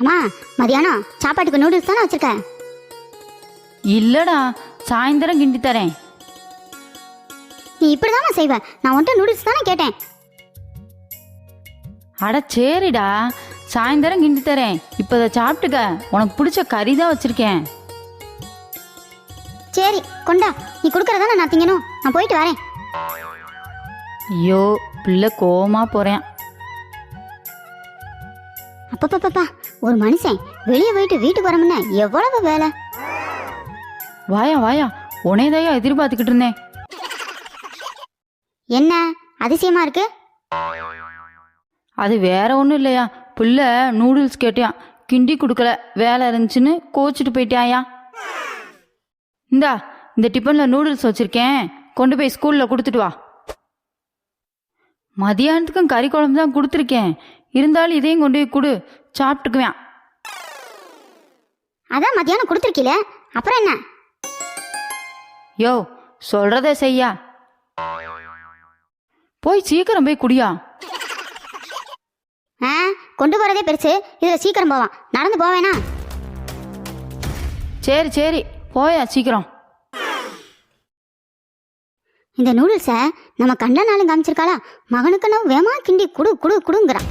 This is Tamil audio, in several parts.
அம்மா மதியானம் சாப்பாட்டுக்கு நூடுல்ஸ் தானே வச்சிருக்க? இல்லடா சாயந்தரம் கிண்டி தரேன். நீ இப்படிதாம்மா செய்வ. நான் உன்கிட்ட நூடுல்ஸ் தானே கேட்டேன். அட சரிடா சாயந்தரம் கிண்டி தரேன். இப்போ இதை சாப்பிட்டுக்க. உனக்கு பிடிச்ச கறி தான் வச்சிருக்கேன். சரி கொண்டா. நீ கொடுக்கறதானே நான் திங்கணும். நான் போயிட்டு வரேன். ஐயோ பிள்ளை கோவமா போறேன். அப்பப்பப்பா ஒரு மனுஷன் வெளியே போயிட்டு வீட்டுக்கு வரமுன்னா எவ்வளவு வேலை? வாயா வாயா உனையதையா எதிர்பார்த்துக்கிட்டு இருந்தேன். என்ன அதிசயமா இருக்கு? அது வேற ஒன்றும் இல்லையா? பிள்ளை நூடுல்ஸ் கேட்டியான் கிண்டி கொடுக்கல வேலை இருந்துச்சுன்னு கோச்சிட்டு போயிட்டாயா? இந்தா இந்த டிஃபனில் நூடுல்ஸ் வச்சிருக்கேன். கொண்டு போய் ஸ்கூலில் கொடுத்துட்டு வா. மதியானத்துக்கும் கறி குழம்பு தான் கொடுத்துருக்கேன். இருந்தாலும் இதையும் கொண்டு போய் கொடு. சாப்பிட்டுக்குவேன். அதான் மத்தியானம் கொடுத்துருக்கீல? அப்புறம் என்ன? யோ சொல்றத செய்யா. போய் சீக்கிரம் போய் குடியா. ஆ கொண்டு போறதே பெருசு. இதுல சீக்கிரம் போவான். நடந்து போவேனா? சரி சரி. போயா சீக்கிரம். இந்த நூடுல்ஸை நம்ம கண்ட நாளும் காமிச்சிருக்காளா? மகனுக்குன்னு வேமா கிண்டி குடு குடு குடுங்கிறான்.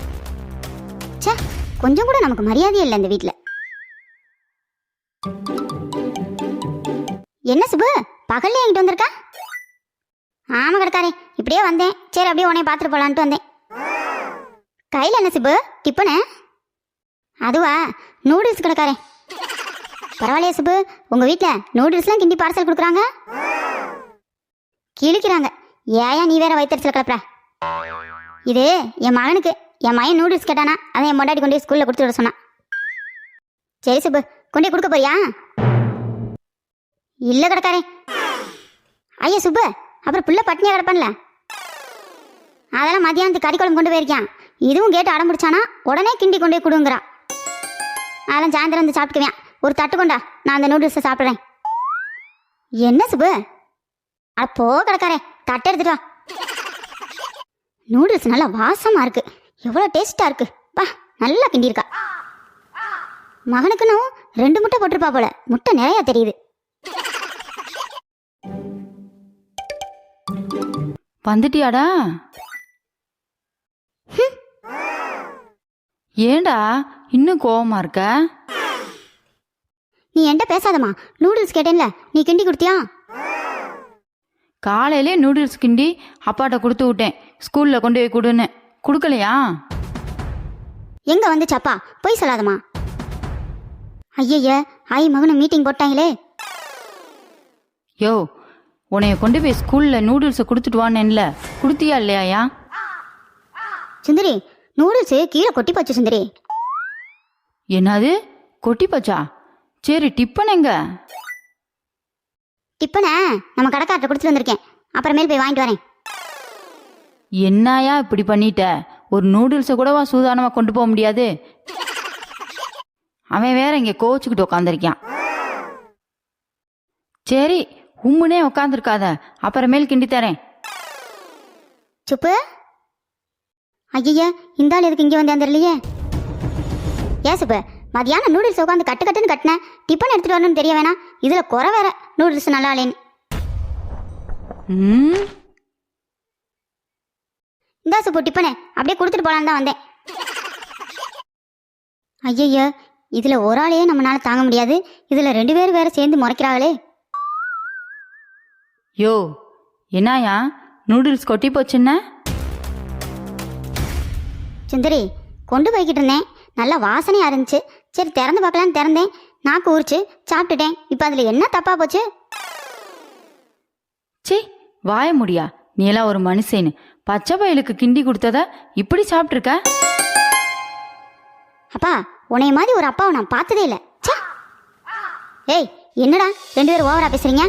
ச்சே கொஞ்சம் கூட நமக்கு மரியாதையே இல்லை இந்த வீட்டில் என்ன சுபு பகல்ல என்கிட்ட வந்திருக்கா? ஆமா கிடக்காரே இப்படியே வந்தேன். சரி அப்படியே உன்னை பார்த்துட்டு போலான்ட்டு வந்தேன். கையில் என்ன சுபு டிப்பனு அதுவா? நூடுல்ஸ் கிடக்காரே. பரவாயில்லையா சுபு உங்கள் வீட்டில் நூடுல்ஸ்லாம் கிண்டி பார்சல் கொடுக்குறாங்க? கிழிக்கிறாங்க. ஏயா நீ வேற வயிற்றுல கிளப்புற இது என் மகனுக்கு. என் மயன் நூடுல்ஸ் கேட்டானா அதை என் பொண்டாட்டி கொண்டு போய் கொடுத்து விட சொன்னான். சரி சுப்பு கொண்டு போய் கொடுக்க போறியா? இல்லை கிடக்காரே. ஐயா சுப்பு அப்புறம் புள்ள பட்டினியா கிடப்பான்ல. அதெல்லாம் மதியானத்துக்கு கறி குழம்பு கொண்டு போயிருக்கான். இதுவும் கேட்டு அடம்பிடிச்சானா உடனே கிண்டி கொண்டு போய் கொடுங்குறான் அதெல்லாம் சாயந்தரம் வந்து சாப்பிட்டுக்குவேன். ஒரு தட்டு கொண்டா நான் அந்த நூடுல்ஸை சாப்பிட்றேன். என்ன சுப்பு? அட போ கிடக்காரே தட்டை எடுத்துட்டு வா. நூடுல்ஸ் நல்லா வாசமாக இருக்குது எவ்வளோ டேஸ்டா இருக்கு. பா நல்லா கிண்டியிருக்கா. மகனுக்குன்னு ரெண்டு முட்டை போட்டிருப்பா போல. முட்டை நிறைய தெரியுது. வந்துட்டியாடா? ஏண்டா இன்னும் கோவமா இருக்க? நீ என்கிட்ட பேசாதம்மா. நூடுல்ஸ் கேட்டேன்ல. நீ கிண்டி கொடுத்தியா? காலையிலே நூடுல்ஸ் கிண்டி அப்பாட்ட கொடுத்து விட்டேன். ஸ்கூல்ல கொண்டு போய் கொடுன்னு. கொடுக்கலையா? எங்க வந்து சப்பா? போய் சொல்லாதம்மா. ஐயய்ய ஆய் மகனை மீட்டிங் போட்டாங்களே. யோ உன்னைய கொண்டு போய் ஸ்கூல்ல நூடுல்ஸை கொடுத்துட்டு வானேன்ல. கொடுத்தியா இல்லையாயா சுந்தரி நூடுல்ஸ் கீழே கொட்டி போச்சு சுந்தரி. என்னது? கொட்டி போச்சா? சரி டிப்பன் எங்க? டிப்பனை நம்ம கடைக்கார்ட்ட கொடுத்துட்டு வந்திருக்கேன். அப்புறமேல் போய் வாங்கிட்டு வரேன். என்னயா இப்படி பண்ணிட்ட? ஒரு நூடுல்ஸை கூடவா சூதானமா கொண்டு போக முடியாது? அவன் வேற இங்க கோச்சுக்கிட்டு உட்காந்துருக்கான் சரி உம்முனே உட்காந்துருக்காத அப்புறமேல் கிண்டி தரேன். சுப்பு? ஐயா இந்த ஆள் எதுக்கு இங்கே வந்து வந்துடலையே ஏன் சுப்பு மதியானம் நூடுல்ஸ் உட்காந்து கட்டு கட்டுன்னு கட்டினேன் டிஃபன் எடுத்துட்டு வரணும்னு தெரிய வேணாம். இதில் குறை வேற நூடுல்ஸ் நல்லா இல்லைன்னு ம்? இந்தா சுப்பு டிஃபனு அப்படியே கொடுத்துட்டு போலான்னு தான் வந்தேன். ஐயய்ய இதில் ஒரு ஆளையே நம்மளால தாங்க முடியாது. இதில் ரெண்டு பேரும் வேற சேர்ந்து முறைக்கிறாங்களே. யோ என்னயா? நூடுல்ஸ் கொட்டி போச்சுன்ன? சுந்தரி கொண்டு போய்கிட்டு இருந்தேன். நல்லா வாசனையாக இருந்துச்சு. சரி திறந்து பார்க்கலான்னு திறந்தேன். நாக்கு ஊறிச்சு சாப்பிட்டுட்டேன். இப்போ அதில் என்ன தப்பா போச்சு? சீ வாய முடியா? நீ எல்லாம் ஒரு மனுஷன்னு. பச்சை பயலுக்கு கிண்டி கொடுத்தத இப்படி சாப்பிட்ருக்க அப்பா உன்னைய மாதிரி ஒரு அப்பாவை நான் பார்த்ததே இல்லை. ஏய் என்னடா ரெண்டு பேரும் ஓவரா பேசுறீங்க?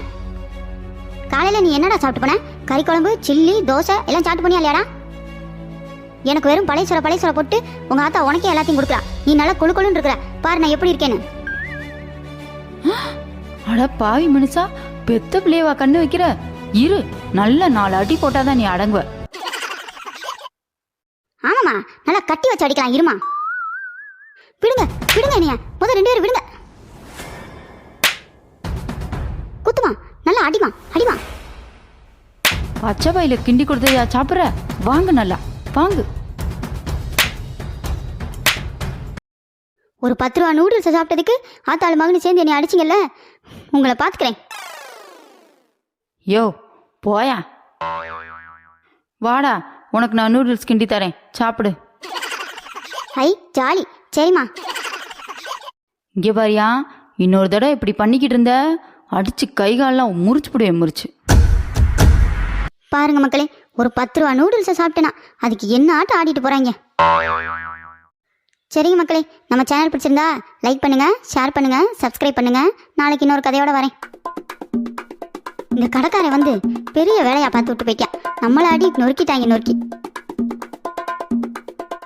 காலையில நீ என்னடா சாப்பிட்டு போன? கறி குழம்பு சில்லி தோசை எல்லாம் சாப்பிட்டு போனியா இல்லையாடா? எனக்கு வெறும் பழைய சோள பழைய சோள போட்டு உங்க ஆத்தா உனக்கே எல்லாத்தையும் கொடுக்குறா. நீ நல்லா குழு குழுன்னு இருக்கிற. பாரு நான் எப்படி இருக்கேன்னு. அட பாவி மனுஷா பெத்த பிள்ளையவா கண்ணு வைக்கிற? இரு நல்ல நாலு அடி போட்டாதான் நீ அடங்குவ. ஆமாம்மா நல்லா கட்டி வச்சு அடிக்கலாம் இருமா. விடுங்க விடுங்க என்னைய. முதல் ரெண்டு பேரும் விடுங்க. குத்துமா நல்லா அடிமா அடிமா. பச்சை பையில கிண்டி கொடுத்ததையா சாப்பிட்ற? வாங்க நல்லா வாங்கு. ஒரு பத்து ரூபா நூடுல்ஸை சாப்பிட்டதுக்கு ஆத்தாள் மகனு சேர்ந்து என்னை அடிச்சிங்கல்ல? உங்களை பார்த்துக்கிறேன். யோ போயா? வாடா உனக்கு நான் நூடுல்ஸ் கிண்டி தரேன். சாப்பிடு. ஐ ஜாலி. சரிம்மா. இங்கே பாரியா இன்னொரு தடவை இப்படி பண்ணிக்கிட்டு இருந்த அடிச்சு கை காலெல்லாம் முறிச்சு போடுவேன் முறிச்சு. பாருங்க மக்களே ஒரு பத்து ரூபா நூடுல்ஸை சாப்பிட்டேனா அதுக்கு என்ன ஆட்டம் ஆடிட்டு போறாங்க? சரிங்க மக்களே நம்ம சேனல் பிடிச்சிருந்தா லைக் பண்ணுங்க ஷேர் பண்ணுங்க சப்ஸ்கிரைப் பண்ணுங்க. நாளைக்கு இன்னொரு கதையோட வரேன். இந்த கடைக்காரன் வந்து பெரிய வேலையா பார்த்து விட்டு போய்க்கான் நம்மளாடி நொறுக்கிட்டாங்க நொறுக்கி.